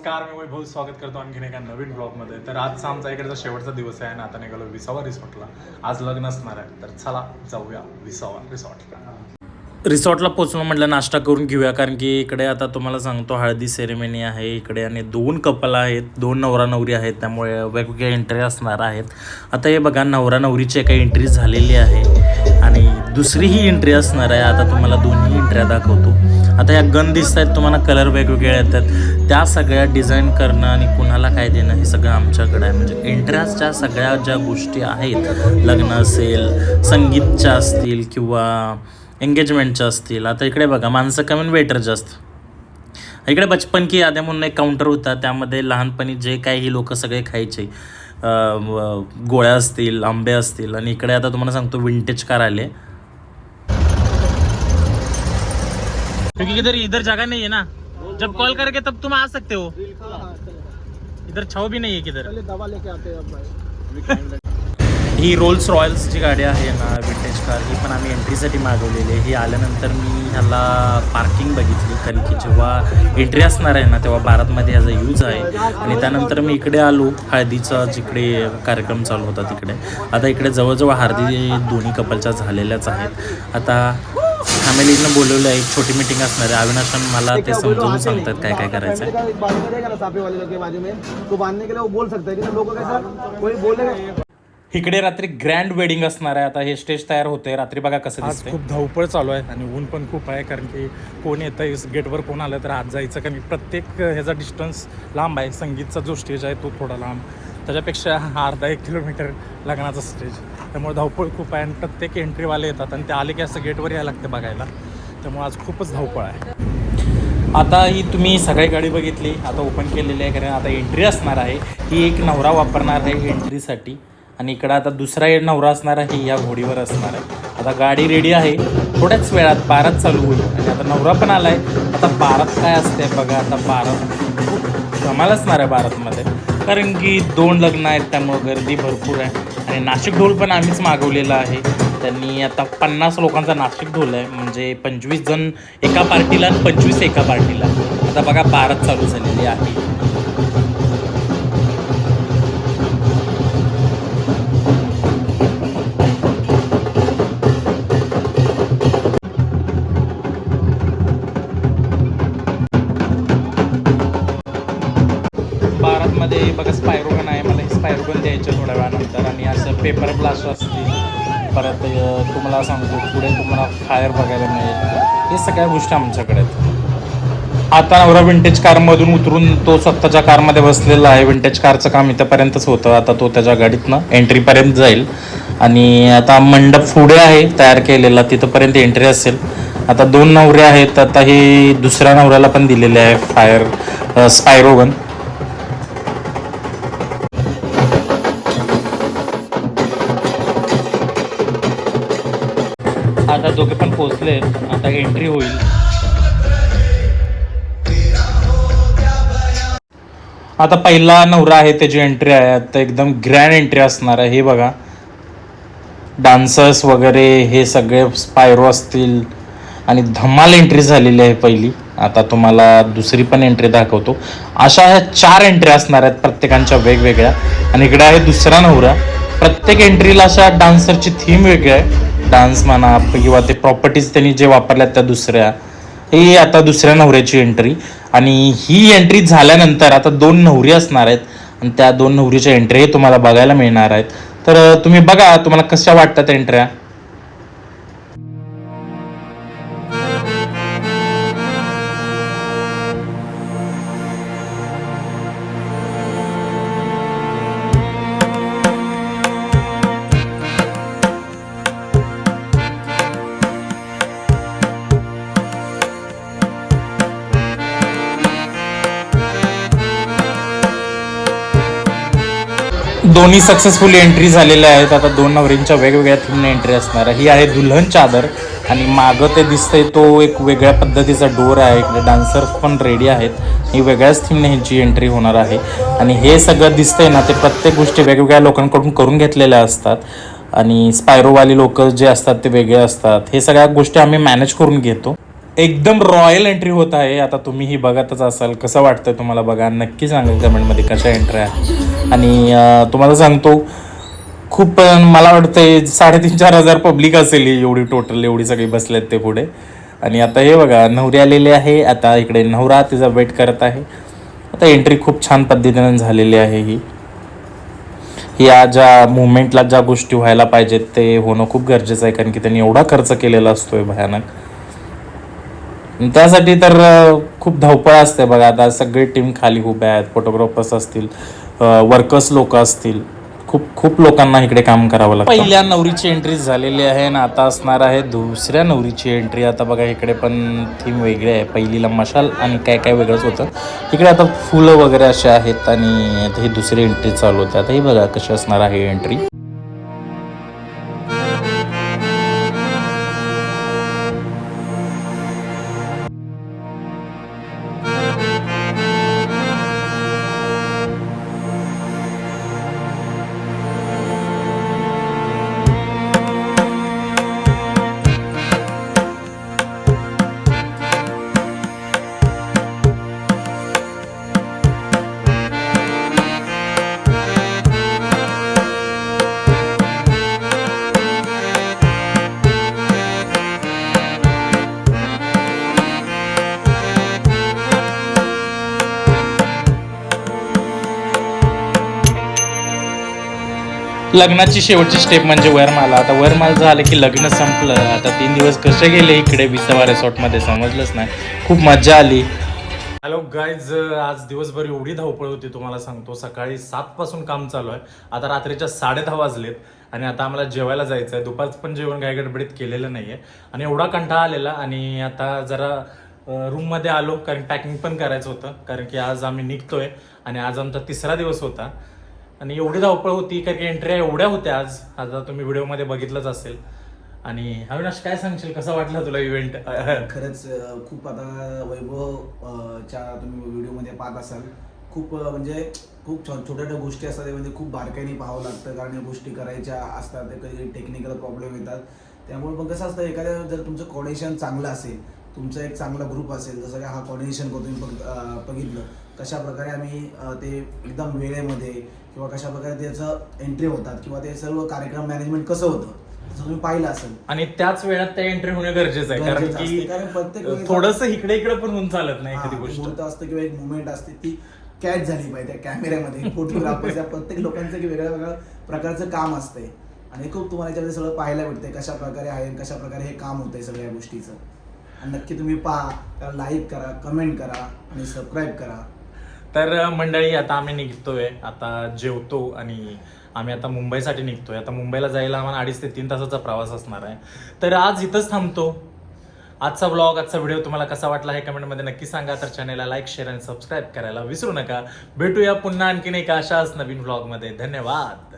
नमस्कार मी वैभव स्वागत करतो आणखीन एका नवीन ब्लॉगमध्ये तर आजचा आमचा इकडचा शेवटचा दिवस आहे आणि आता निघालो विसावा रिसॉर्टला आज लग्न असणार आहे. तर चला जाऊया विसावा रिसॉर्टला रिसॉर्टला पोचलो म्हटलं नाश्ता करून घेऊया. कारण की इकडे आता तुम्हाला सांगतो हळदी सेरेमनी आहे इकडे आणि दोन कपल आहेत. दोन नवरा नवरी आहेत त्यामुळे वेगवेगळ्या एंट्री असणार आहेत. आता हे बघा नवरा नवरीची एका एंट्री झालेली आहे. आणि दुसरी ही एंट्री असणार आहे. आता तुम्हाला दोन्ही एंट्र्या दाखवतो. आता या गन दिसत आहेत तुम्हाला कलर वेगवेगळे येतात. त्या सगळ्या डिझाईन करणं आणि कुणाला काय देणं हे सगळं आमच्याकडे आहे. म्हणजे एंट्र्याच्या सगळ्या ज्या गोष्टी आहेत लग्न असेल संगीतच्या असतील किंवा एंगेजमेंटच्या असतील आता इकडे बघा माणसं कमी वेटर जास्त. इकडे बचपन की याद्या म्हणून एक काउंटर होता त्यामध्ये लहानपणी जे काही ही लोक सगळे खायचे. गोळ्या असतील आंबे असतील आणि इकडे आता तुम्हाला सांगतो विंटेज कार आले. क्योंकि इधर इधर जगह नहीं है ना। जब कॉल करके तब तुम आ सकते हो। इधर छाव भी नहीं है किधर। दवा लेके आते हैं ही रोल्स रॉयल्सची गाडी आहे ना विंटेज कार ही पण आम्ही एंट्रीसाठी मागवलेली आहे. ही आल्यानंतर मी ह्याला पार्किंग बघितली कारण की जेव्हा एंट्री असणार आहे ना तेव्हा भारतमध्ये ह्याचा यूज आहे. आणि त्यानंतर मी इकडे आलो हळदीचा जिकडे कार्यक्रम चालू होता तिकडे. आता इकडे जवळजवळ हळदी दोन्ही कपलच्या झालेल्याच आहेत. आता फॅमिलीनं बोलवलं आहे एक छोटी मिटिंग असणार आहे. अविनाशन मला ते समजावून सांगतात काय काय करायचं आहे का एक बाजू में रहेगा ना साफे वाले लोग के बाजू में तो बांधने के लिए वो बोल सकता है कि लोगों के साथ कोई बोलेगा इकडे रात्री ग्रँड वेडिंग असणार आहे. आता हे स्टेज तयार होते रात्री बघा कसं आज खूप धावपळ चालू आहे आणि ऊन पण खूप आहे कारण की कोण येतं गेटवर कोण आलं तर आज जायचं कारण प्रत्येक ह्याचा डिस्टन्स लांब आहे. संगीतचा जो स्टेज आहे तो थोडा लांब. त्याच्यापेक्षा हा अर्धा एक किलोमीटर लग्नाचा स्टेज त्यामुळे धावपळ खूप आहे आणि प्रत्येक एंट्रीवाले येतात आणि ते आले की असं गेटवर यायला लागते बघायला. त्यामुळे आज खूपच धावपळ आहे. आता ही तुम्ही सगळी गाडी बघितली आता ओपन केलेली आहे कारण आता एंट्री असणार आहे. ही एक नवरा वापरणार आहे एंट्रीसाठी आणि इकडं आता दुसरा एक नवरा असणार आहे या घोडीवर असणार आहे. आता गाडी रेडी आहे. थोड्याच वेळात बारात चालू होईल. आणि आता नवरा पण आला आहे आता बारात काय असते बघा आता बारात खूप धमाल असणार आहे बारातमध्ये. कारण की दोन लग्न आहेत त्यामुळं गर्दी भरपूर आहे. आणि नाशिक ढोल पण आम्हीच मागवलेला आहे. त्यांनी आता पन्नास लोकांचा नाशिक ढोल आहे. म्हणजे पंचवीस जण एका पार्टीला आणि पंचवीस एका पार्टीला. आता बघा बारात चालू झालेली आहे. थोड्या वेळानंतर आणि असं पेपर ब्लास्ट असतील परत तुम्हाला सांगतो पुढे तुम्हाला फायर बघायला मिळेल. हे सगळ्या गोष्टी आमच्याकडे आहेत. आता नवरा विंटेज कारमधून उतरून तो स्वतःच्या कारमध्ये बसलेला आहे. विंटेज कारचं काम इथंपर्यंतच होतं. आता तो त्याच्या गाडीतनं एंट्रीपर्यंत जाईल. आणि आता मंडप पुढे आहे तयार केलेला. तिथंपर्यंत एंट्री असेल. आता दोन नवरे आहेत. आता हे दुसऱ्या नवऱ्याला पण दिलेले आहे फायर स्पायरोगन आता दोघे पण पोचले आता एंट्री होईल. आता पहिला नवरा आहे त्याची एंट्री आहे. आता एकदम ग्रँड एंट्री असणार आहे. हे बघा. डान्सर्स वगैरे हे सगळे स्पायरो असतील. आणि धमाल एंट्री झालेली आहे पहिली. आता तुम्हाला दुसरी पण एंट्री दाखवतो. अशा ह्या चार एंट्री असणार आहेत प्रत्येकांच्या वेगवेगळ्या. आणि इकडे आहे दुसरा नवरा. प्रत्येक एंट्रीला अशा डान्सरची थीम वेगळी आहे. डान्स म्हणा किंवा ते प्रॉपर्टीज त्यांनी जे वापरल्यात त्या दुसऱ्या हे आता दुसऱ्या नवऱ्याची एंट्री आणि ही एंट्री झाल्यानंतर आता दोन नवरी असणार आहेत. आणि त्या दोन नवरीच्या एंट्री तुम्हाला बघायला मिळणार आहेत. तर तुम्ही बघा तुम्हाला कशा वाटतात एंट्र्या दोन्ही सक्सेसफुली एंट्री झालेल्या आहेत. आता दोन नवरींच्या वेगवेगळ्या थीमने एंट्री असणार आहे. ही आहे दुल्हन चादर आणि मागं ते दिसतंय तो एक वेगळ्या पद्धतीचा डोर आहे. इकडे डान्सर्स पण रेडी आहेत. ही वेगळ्याच थीमने ह्यांची एंट्री होणार आहे. आणि हे सगळं दिसतंय ना ते प्रत्येक गोष्टी वेगवेगळ्या लोकांकडून करून घेतलेल्या असतात. आणि स्पायरोवाली लोक जे असतात ते वेगळे असतात. हे सगळ्या गोष्टी आम्ही मॅनेज करून घेतो. एकदम रॉयल एंट्री होत आहे. आता तुम्हीही बघतच असाल. कसं वाटतं तुम्हाला बघा? नक्की सांगा कमेंटमध्ये कशा एंट्री आहे. आणि तुम्हाला सांगतो खूप मला वाटतंय साडेतीन चार हजार पब्लिक असेल एवढी टोटल एवढी सगळी बसलेत ते पुढे. आणि आता हे बघा नवरी आलेली आहे. आता इकडे नवरा तिचा वेट करत आहे. आता एंट्री खूप छान पद्धतीनं झालेली आहे ही. या ज्या मुवमेंटला ज्या गोष्टी व्हायला पाहिजेत ते होणं खूप गरजेचं आहे. कारण की त्यांनी एवढा खर्च केलेला असतोय भयानक. त्यासाठी तर खूप धावपळ असते बघा. आता सगळी टीम खाली उभ्या आहेत फोटोग्राफर्स असतील वर्कर्स लोक असतील. खूप खूप लोकांना इकडे काम करावं लागतं. पहिल्या नवरीची एंट्री झालेली आहे आणि आता असणार आहे दुसऱ्या नवरीची एंट्री आता बघा इकडे पण थीम वेगळी आहे. पहिलीला मशाल आणि काय काय वेगळंच होतं. इकडे आता फुलं वगैरे असे आहेत आणि हे दुसरी एंट्री चालू होते. आता ही बघा कशी असणार आहे एंट्री लग्नाची शेवटची स्टेप म्हणजे वरमाला आता वरमाल झालं की लग्न संपलं. आता तीन दिवस कसे गेले इकडे विसावा रिसॉर्टमध्ये समजलंच नाही. खूप मजा आली. हॅलो गाईज आज दिवसभर एवढी धावपळ होती तुम्हाला सांगतो. सकाळी सातपासून काम चालू आहे. आता रात्रीच्या साडे दहा वाजलेत आणि आता आम्हाला जेवायला जायचं आहे दुपारचं पण जेवण काही गडबडीत केलेलं नाही आहे आणि एवढा कंटाळा आलेला आणि आता जरा रूममध्ये आलो कारण पॅकिंग पण करायचं होतं. कारण की आज आम्ही निघतोय आणि आज आमचा तिसरा दिवस होता. आणि एवढी धावपळ होती कारण की एंट्र्या एवढ्या होत्या आज. आता तुम्ही व्हिडिओमध्ये बघितलंच असेल. आणि अविनाश काय सांगशील? कसा वाटला तुला इव्हेंट खरंच खूप आता वैभव च्या तुम्ही व्हिडिओमध्ये पाहत असाल. खूप म्हणजे खूप छो- छोट्या छोट्या गोष्टी असतात म्हणजे खूप बारकाईने पाहावं लागतं कारण या गोष्टी करायच्या असतात ते कधी टेक्निकल प्रॉब्लेम येतात. त्यामुळे पण कसं असतं एखाद्या जर तुमचं कॉर्डिनेशन चांगलं असेल तुमचा एक चांगला ग्रुप असेल जसं काय हा कॉर्डिनेशन करून बघ- बघितलं कशा प्रकारे आम्ही ते एकदम वेळेमध्ये किंवा कशा प्रकारे त्याचं एंट्री होतात किंवा ते सर्व कार्यक्रम मॅनेजमेंट कसं होतं जसं तुम्ही पाहिलं असेल. आणि त्याच वेळात त्या एंट्री होणं गरजेचं आहे कारण गरजेचं असते, कारण प्रत्येक की थोडस इकडे इकडे पण होऊन चालत नाही एखादी गोष्ट. असतं किंवा एक मुवमेंट असते ती कॅच झाली पाहिजे त्या कॅमेऱ्यामध्ये फोटोग्राफर्स या प्रत्येक लोकांचं एक वेगळ्या वेगळ्या प्रकारचं काम असते. आणि खूप तुम्हाला याच्यामध्ये सगळं पाहायला भेटते कशा प्रकारे आहे कशा प्रकारे हे काम होतंय सगळ्या गोष्टीचं. आणि नक्की तुम्ही पहा त्याला लाईक करा कमेंट करा आणि सबस्क्राईब करा. तर मंडळी आता आम्ही निघतोय. आता जेवतो आणि आम्ही आता मुंबईसाठी निघतोय. आता मुंबईला जायला आम्हाला अडीच ते तीन तासाचा प्रवास असणार आहे. तर आज इथंच थांबतो. आजचा ब्लॉग आजचा व्हिडिओ तुम्हाला कसा वाटला हे कमेंटमध्ये नक्की सांगा. तर चॅनलला लाईक शेअर आणि सबस्क्राईब करायला विसरू नका. भेटूया पुन्हा आणखीन एका अशाच नवीन ब्लॉगमध्ये धन्यवाद!